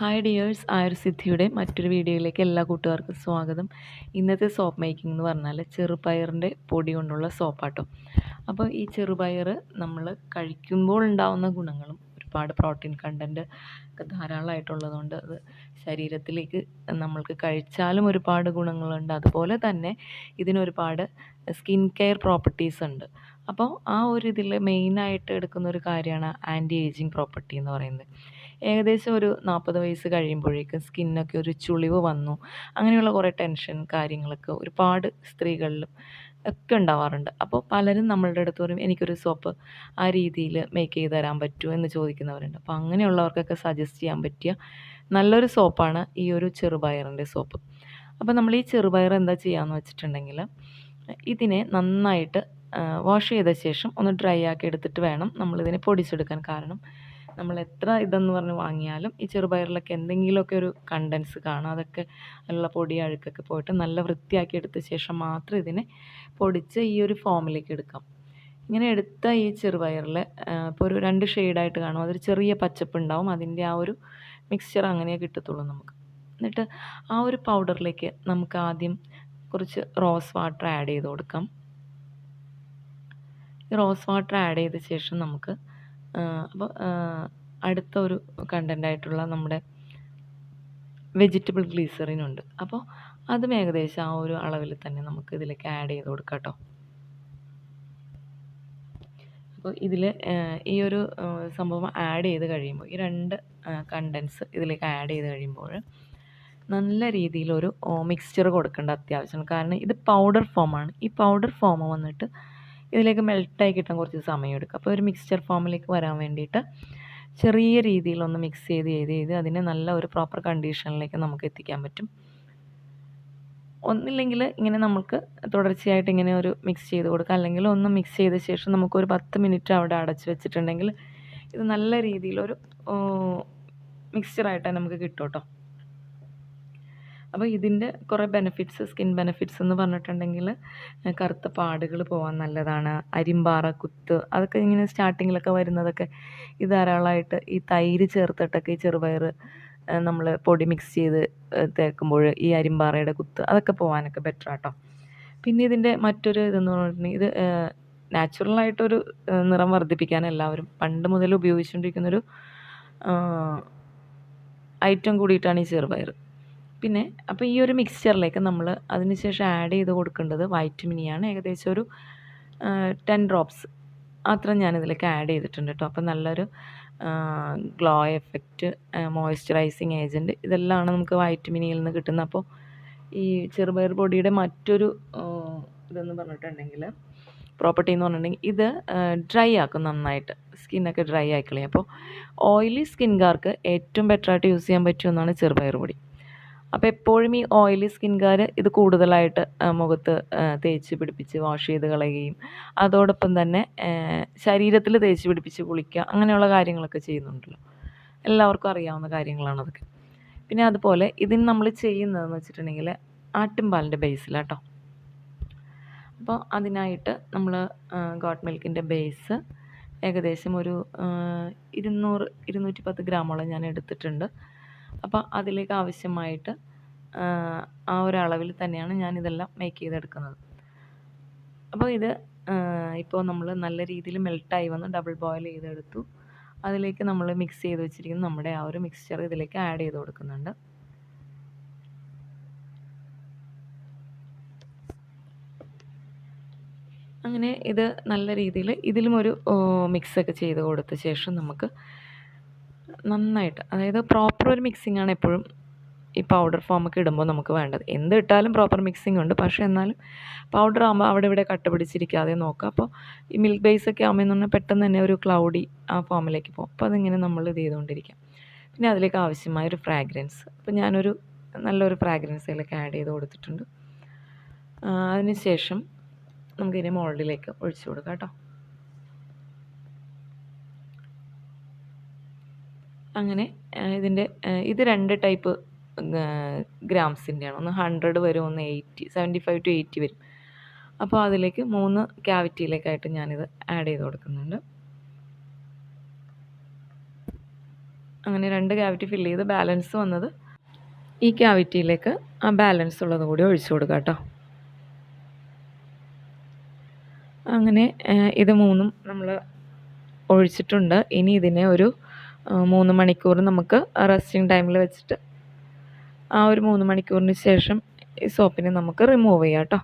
Hi dears ആയുർസിദ്ധിയുടെ മറ്റൊരു വീഡിയോയിലേക്ക് എല്ലാ കൂട്ടുകാർക്കും സ്വാഗതം. ഇന്നത്തെ സോപ്പ് മേക്കിംഗ് എന്ന് പറഞ്ഞാൽ ചെറുപയറിന്റെ പൊടി കൊണ്ടുള്ള സോപ്പാട്ടോ അപ്പോൾ ഈ ചെറുപയർ നമ്മൾ കഴിക്കുമ്പോൾ ഉണ്ടാവുന്ന ഗുണങ്ങളും ഒരുപാട് പ്രോട്ടീൻ കണ്ടന്റ് ഒക്കെ ധാരാളമായിട്ടുള്ളതുകൊണ്ട് അത് ശരീരത്തിലേക്ക് നമ്മൾക്ക് കഴിച്ചാലും ഒരുപാട് ഗുണങ്ങളുണ്ട്. അതുപോലെ തന്നെ ഇതിനൊരുപാട് സ്കിൻ കെയർ പ്രോപ്പർട്ടീസ് ഉണ്ട്. അപ്പോൾ ആ ഒരു ഇതിൽ മെയിനായിട്ട് എടുക്കുന്ന ഒരു കാര്യമാണ് ആന്റി ഏജിങ് പ്രോപ്പർട്ടി എന്ന് പറയുന്നത്. ഏകദേശം ഒരു നാൽപ്പത് വയസ്സ് കഴിയുമ്പോഴേക്കും സ്കിന്നൊക്കെ ഒരു ചുളിവ് വന്നു. അങ്ങനെയുള്ള കുറേ ടെൻഷൻ കാര്യങ്ങളൊക്കെ ഒരുപാട് സ്ത്രീകളിലും ഒക്കെ ഉണ്ടാവാറുണ്ട്. അപ്പോൾ പലരും നമ്മളുടെ അടുത്ത് പറയും എനിക്കൊരു സോപ്പ് ആ രീതിയിൽ മേക്ക് ചെയ്ത് തരാൻ പറ്റുമോ എന്ന് ചോദിക്കുന്നവരുണ്ട്. അപ്പോൾ അങ്ങനെയുള്ളവർക്കൊക്കെ സജസ്റ്റ് ചെയ്യാൻ പറ്റിയ നല്ലൊരു സോപ്പാണ് ഈ ഒരു ചെറുപയറിന്റെ സോപ്പ്. അപ്പോൾ നമ്മൾ ഈ ചെറുപയർ എന്താ ചെയ്യാന്ന് വെച്ചിട്ടുണ്ടെങ്കിൽ ഇതിനെ നന്നായിട്ട് വാഷ് ചെയ്ത ശേഷം ഒന്ന് ഡ്രൈ ആക്കി എടുത്തിട്ട് വേണം നമ്മളിതിനെ പൊടിച്ചെടുക്കാൻ. കാരണം നമ്മൾ എത്ര ഇതെന്ന് പറഞ്ഞ് വാങ്ങിയാലും ഈ ചെറുപയറിലൊക്കെ എന്തെങ്കിലുമൊക്കെ ഒരു കണ്ടൻസ് കാണും. അതൊക്കെ നല്ല പൊടി അഴുക്കൊക്കെ പോയിട്ട് നല്ല വൃത്തിയാക്കി എടുത്ത ശേഷം മാത്രം ഇതിനെ പൊടിച്ച് ഈ ഒരു ഫോമിലേക്ക് എടുക്കാം. ഇങ്ങനെ എടുത്ത ഈ ചെറുപയറിൽ ഇപ്പോൾ ഒരു രണ്ട് ഷെയ്ഡായിട്ട് കാണും. അതൊരു ചെറിയ പച്ചപ്പ് ഉണ്ടാവും. അതിന്റെ ആ ഒരു മിക്സ്ചർ അങ്ങനെ കിട്ടത്തുള്ളൂ നമുക്ക്. എന്നിട്ട് ആ ഒരു പൗഡറിലേക്ക് നമുക്ക് ആദ്യം കുറച്ച് റോസ് വാട്ടർ ആഡ് ചെയ്ത് കൊടുക്കാം. റോസ് വാട്ടർ ആഡ് ചെയ്ത ശേഷം നമുക്ക് അപ്പോൾ അടുത്ത ഒരു കണ്ടന്റായിട്ടുള്ള നമ്മുടെ വെജിറ്റബിൾ ഗ്ലീസറിൻ ഉണ്ട്. അപ്പോൾ അതും ഏകദേശം ആ ഒരു അളവിൽ തന്നെ നമുക്ക് ഇതിലേക്ക് ആഡ് ചെയ്ത് കൊടുക്കാം കേട്ടോ അപ്പോൾ ഇതിൽ ഈ ഒരു സംഭവം ആഡ് ചെയ്ത് കഴിയുമ്പോൾ ഈ രണ്ട് കണ്ടൻസ് ഇതിലേക്ക് ആഡ് ചെയ്ത് കഴിയുമ്പോൾ നല്ല രീതിയിലൊരു മിക്സ്ചർ കൊടുക്കേണ്ട അത്യാവശ്യമാണ്. കാരണം ഇത് പൗഡർ ഫോമാണ് ഈ പൗഡർ ഫോം വന്നിട്ട് ഇതിലേക്ക് മെൽട്ടായി കിട്ടാൻ കുറച്ച് സമയം എടുക്കും. അപ്പോൾ ഒരു മിക്സ്ചർ ഫോമിലേക്ക് വരാൻ വേണ്ടിയിട്ട് ചെറിയ രീതിയിലൊന്ന് മിക്സ് ചെയ്ത് ചെയ്ത് ചെയ്ത് അതിനെ നല്ല ഒരു പ്രോപ്പർ കണ്ടീഷനിലേക്ക് നമുക്ക് എത്തിക്കാൻ പറ്റും. ഒന്നില്ലെങ്കിൽ ഇങ്ങനെ നമുക്ക് തുടർച്ചയായിട്ട് ഇങ്ങനെ ഒരു മിക്സ് ചെയ്ത് കൊടുക്കാം. അല്ലെങ്കിൽ ഒന്ന് മിക്സ് ചെയ്ത ശേഷം നമുക്കൊരു പത്ത് മിനിറ്റ് അവിടെ അടച്ച് വെച്ചിട്ടുണ്ടെങ്കിൽ ഇത് നല്ല രീതിയിലൊരു മിക്സ്ചറായിട്ട് നമുക്ക് കിട്ടും കേട്ടോ അപ്പോൾ ഇതിന്റെ കുറേ ബെനിഫിറ്റ്സ് സ്കിൻ ബെനിഫിറ്റ്സ് എന്ന് പറഞ്ഞിട്ടുണ്ടെങ്കിൽ കറുത്ത പാടുകൾ പോകാൻ നല്ലതാണ്. അരിമ്പാറ കുത്ത് അതൊക്കെ ഇങ്ങനെ സ്റ്റാർട്ടിങ്ങിലൊക്കെ വരുന്നതൊക്കെ ഇത് ധാരാളമായിട്ട് ഈ തൈര് ചേർത്തിട്ടൊക്കെ ഈ ചെറുപയർ നമ്മൾ പൊടി മിക്സ് ചെയ്ത് തേക്കുമ്പോൾ ഈ അരിമ്പാറയുടെ കുത്ത് അതൊക്കെ പോകാനൊക്കെ ബെറ്റർ ആട്ടോ. പിന്നെ ഇതിന്റെ മറ്റൊരു ഇതെന്ന് പറഞ്ഞിട്ടുണ്ടെങ്കിൽ ഇത് നാച്ചുറലായിട്ടൊരു നിറം വർദ്ധിപ്പിക്കാൻ എല്ലാവരും പണ്ട് മുതൽ ഉപയോഗിച്ചുകൊണ്ടിരിക്കുന്നൊരു ഐറ്റം കൂടിയിട്ടാണ് ഈ ചെറുപയർ പിന്നെ അപ്പോൾ ഈ ഒരു മിക്സ്ചറിലേക്ക് നമ്മൾ അതിനുശേഷം ആഡ് ചെയ്ത് കൊടുക്കേണ്ടത് വൈറ്റമിനിയാണ് ഏകദേശം ഒരു ടെൻ ഡ്രോപ്സ് അത്ര ഞാനിതിലേക്ക് ആഡ് ചെയ്തിട്ടുണ്ട് കേട്ടോ അപ്പോൾ നല്ലൊരു ഗ്ലോ എഫക്റ്റ് മോയ്സ്ചറൈസിങ് ഏജന്റ് ഇതെല്ലാമാണ് നമുക്ക് വൈറ്റമിനിയിൽ നിന്ന് കിട്ടുന്നത്. അപ്പോൾ ഈ ചെറുപയർ പൊടിയുടെ മറ്റൊരു ഇതെന്ന് പറഞ്ഞിട്ടുണ്ടെങ്കിൽ പ്രോപ്പർട്ടി എന്ന് പറഞ്ഞിട്ടുണ്ടെങ്കിൽ ഇത് ഡ്രൈ ആക്കും നന്നായിട്ട്. സ്കിന്നൊക്കെ ഡ്രൈ ആയിക്കളയും. അപ്പോൾ ഓയിലി സ്കിൻകാർക്ക് ഏറ്റവും ബെറ്ററായിട്ട് യൂസ് ചെയ്യാൻ പറ്റുമെന്നാണ് ചെറുപയർ പൊടി. അപ്പോൾ എപ്പോഴും ഈ ഓയിലി സ്കിൻകാർ ഇത് കൂടുതലായിട്ട് മുഖത്ത് തേച്ച് പിടിപ്പിച്ച് വാഷ് ചെയ്ത് കളയുകയും അതോടൊപ്പം തന്നെ ശരീരത്തിൽ തേച്ച് പിടിപ്പിച്ച് കുളിക്കുക അങ്ങനെയുള്ള കാര്യങ്ങളൊക്കെ ചെയ്യുന്നുണ്ടല്ലോ. എല്ലാവർക്കും അറിയാവുന്ന കാര്യങ്ങളാണ് അതൊക്കെ. പിന്നെ അതുപോലെ ഇതിന് നമ്മൾ ചെയ്യുന്നതെന്ന് വെച്ചിട്ടുണ്ടെങ്കിൽ ആട്ടിൻപാലിന്റെ ബേസിലാട്ടോ അപ്പോൾ അതിനായിട്ട് നമ്മൾ ഗോട്ട് മിൽക്കിന്റെ ബേസ് ഏകദേശം ഒരു ഇരുന്നൂറ് ഇരുന്നൂറ്റി പത്ത് ഗ്രാമോളം ഞാൻ എടുത്തിട്ടുണ്ട്. അപ്പോൾ അതിലേക്ക് ആവശ്യമായിട്ട് ആ ഒരു അളവിൽ തന്നെയാണ് ഞാൻ ഇതെല്ലാം മേക്ക് ചെയ്തെടുക്കുന്നത്. അപ്പോൾ ഇത് ഇപ്പോൾ നമ്മൾ നല്ല രീതിയിൽ മെൽട്ടായി വന്ന് ഡബിൾ ബോയിൽ ചെയ്തെടുത്തു. അതിലേക്ക് നമ്മൾ മിക്സ് ചെയ്ത് വെച്ചിരിക്കുന്ന നമ്മുടെ ആ ഒരു മിക്സ്ചർ ഇതിലേക്ക് ആഡ് ചെയ്ത് കൊടുക്കുന്നുണ്ട്. അങ്ങനെ ഇത് നല്ല രീതിയിൽ ഇതിലും ഒരു മിക്സൊക്കെ ചെയ്ത് കൊടുത്ത ശേഷം നമുക്ക് നന്നായിട്ട്. അതായത് പ്രോപ്പർ ഒരു മിക്സിംഗ് ആണ് എപ്പോഴും ഈ പൗഡർ ഫോമൊക്കെ ഇടുമ്പോൾ നമുക്ക് വേണ്ടത്. എന്ത് ഇട്ടാലും പ്രോപ്പർ മിക്സിംഗ് ഉണ്ട്. പക്ഷേ എന്നാലും പൗഡർ ആകുമ്പോൾ അവിടെ ഇവിടെ കട്ട പിടിച്ചിരിക്കാതെ നോക്കുക. അപ്പോൾ ഈ മിൽക്ക് ബേസ് ഒക്കെ ആകുമ്പോൾ പറഞ്ഞാൽ പെട്ടെന്ന് തന്നെ ഒരു ക്ലൗഡി ആ ഫോമിലേക്ക് പോകും. അപ്പോൾ അതിങ്ങനെ നമ്മൾ ഇത് ചെയ്തുകൊണ്ടിരിക്കാം പിന്നെ അതിലേക്ക് ആവശ്യമായ ഒരു ഫ്രാഗ്രൻസ് അപ്പോൾ ഞാനൊരു നല്ലൊരു ഫ്രാഗ്രൻസ് അതിലേക്ക് ആഡ് ചെയ്ത് കൊടുത്തിട്ടുണ്ട്. അതിന് ശേഷം നമുക്കിതിനെ മോൾഡിലേക്ക് ഒഴിച്ചു കൊടുക്കാം കേട്ടോ. അങ്ങനെ ഇതിന്റെ ഇത് രണ്ട് ടൈപ്പ് ഗ്രാംസിന്റെയാണ് ഒന്ന് ഹൺഡ്രഡ് വരും ഒന്ന് eighty seventy five two eighty വരും. അപ്പോൾ അതിലേക്ക് മൂന്ന് ക്യാവിറ്റിയിലേക്കായിട്ട് ഞാനിത് ആഡ് ചെയ്ത് കൊടുക്കുന്നുണ്ട്. അങ്ങനെ രണ്ട് ക്യാവിറ്റി ഫില്ല് ചെയ്ത് ബാലൻസ് വന്നത് ഈ ക്യാവിറ്റിയിലേക്ക് ആ ബാലൻസ് ഉള്ളത് കൂടി ഒഴിച്ചു കൊടുക്കുക കേട്ടോ. അങ്ങനെ ഇത് മൂന്നും നമ്മൾ ഒഴിച്ചിട്ടുണ്ട്. ഇനി ഇതിനെ ഒരു മൂന്ന് മണിക്കൂർ നമുക്ക് റെസ്റ്റിംഗ് ടൈമിൽ വെച്ചിട്ട് ആ ഒരു മൂന്ന് മണിക്കൂറിന് ശേഷം ഈ സോപ്പിനെ നമുക്ക് റിമൂവ് ചെയ്യാം കേട്ടോ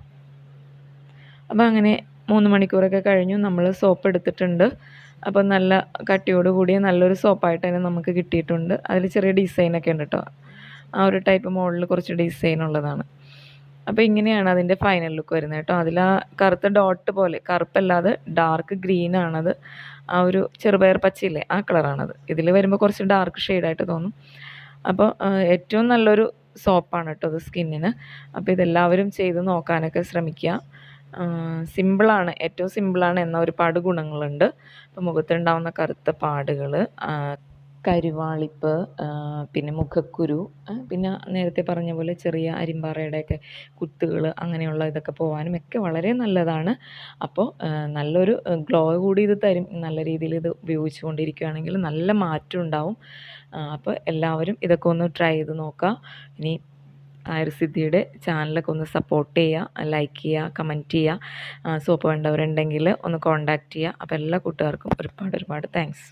അപ്പോൾ അങ്ങനെ മൂന്ന് മണിക്കൂറൊക്കെ കഴിഞ്ഞു നമ്മൾ സോപ്പ് എടുത്തിട്ടുണ്ട്. അപ്പോൾ നല്ല കട്ടിയോട് കൂടിയ നല്ലൊരു സോപ്പായിട്ട് തന്നെ നമുക്ക് കിട്ടിയിട്ടുണ്ട്. അതിൽ ചെറിയ ഡിസൈനൊക്കെ ഉണ്ട് കേട്ടോ ആ ഒരു ടൈപ്പ് മോഡലിൽ കുറച്ച് ഡിസൈൻ ഉള്ളതാണ്. അപ്പോൾ ഇങ്ങനെയാണ് അതിന്റെ ഫൈനൽ ലുക്ക് വരുന്നത് കേട്ടോ അതിൽ ആ കറുത്ത ഡോട്ട് പോലെ കറുപ്പല്ലാതെ ഡാർക്ക് ഗ്രീനാണത് ആ ഒരു ചെറുപയർ പച്ചയില്ലേ ആ കളറാണത്. ഇതിൽ വരുമ്പോൾ കുറച്ച് ഡാർക്ക് ഷെയ്ഡായിട്ട് തോന്നും. അപ്പോൾ ഏറ്റവും നല്ലൊരു സോപ്പാണ് കേട്ടോ അത് സ്കിന്നിന് അപ്പോൾ ഇതെല്ലാവരും ചെയ്ത് നോക്കാനൊക്കെ ശ്രമിക്കുക സിമ്പിളാണ് ഏറ്റവും സിമ്പിളാണ് എന്ന ഒരുപാട് ഗുണങ്ങളുണ്ട്. അപ്പോൾ മുഖത്തുണ്ടാവുന്ന കറുത്ത പാടുകൾ കരുവാളിപ്പ് പിന്നെ മുഖക്കുരു പിന്നെ നേരത്തെ പറഞ്ഞ പോലെ ചെറിയ അരിമ്പാറയുടെയൊക്കെ കുത്തുകൾ അങ്ങനെയുള്ള ഇതൊക്കെ പോകാനും ഒക്കെ വളരെ നല്ലതാണ്. അപ്പോൾ നല്ലൊരു ഗ്ലോ കൂടി ഇത് തരും. നല്ല രീതിയിൽ ഇത് ഉപയോഗിച്ചു കൊണ്ടിരിക്കുകയാണെങ്കിൽ നല്ല മാറ്റം ഉണ്ടാവും. അപ്പോൾ എല്ലാവരും ഇതൊക്കെ ഒന്ന് ട്രൈ ചെയ്ത് നോക്കാം ഇനി ആയുർസിദ്ധിയുടെ ചാനലൊക്കെ ഒന്ന് സപ്പോർട്ട് ചെയ്യുക ലൈക്ക് ചെയ്യുക കമന്റ് ചെയ്യുക. സോപ്പ് വേണ്ടവരുണ്ടെങ്കിൽ ഒന്ന് കോണ്ടാക്റ്റ് ചെയ്യുക. അപ്പോൾ എല്ലാ കൂട്ടുകാർക്കും ഒരുപാട് ഒരുപാട് താങ്ക്സ്.